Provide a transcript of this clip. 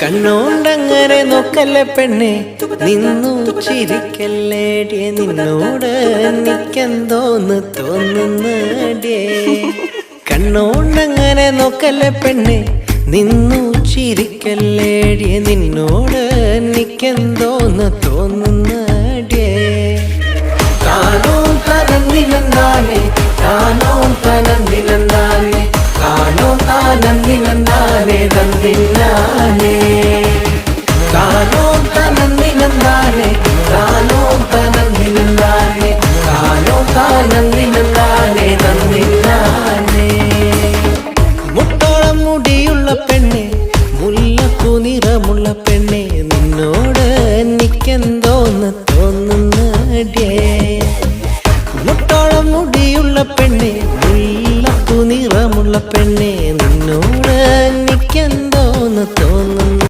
കണ്ണോണ്ടങ്ങനെ നോക്കല്ലേ പെണ്ണെ? നിന്നു ചിരിക്കല്ലേടിയെ നിന്നോട് നിക്കെന്തോന്ന് തോന്നുന്നടിയേ? കണ്ണോണ്ടങ്ങനെ നോക്കല്ലേ പെണ്ണെ? നിന്നു ചിരിക്കല്ലേടിയെ നിന്നോട് നിക്കെന്തോന്ന് തോന്നുന്നടിയേ? താനോ തനന്നിലെന്താനേ താനോ തനന്നിലെന്താനേ താനോ താനന്നിലെന്താനേ തന്നില്ലാനേ നിറമുള്ള പെണ്ണെ നിന്നോട് എനിക്കെന്തോന്ന് തോന്നുന്നടേ മുടിയുള്ള പെണ്ണെ മുല്ല പൂനിറമുള്ള പെണ്ണെ നിന്നോട് എനിക്കെന്തോ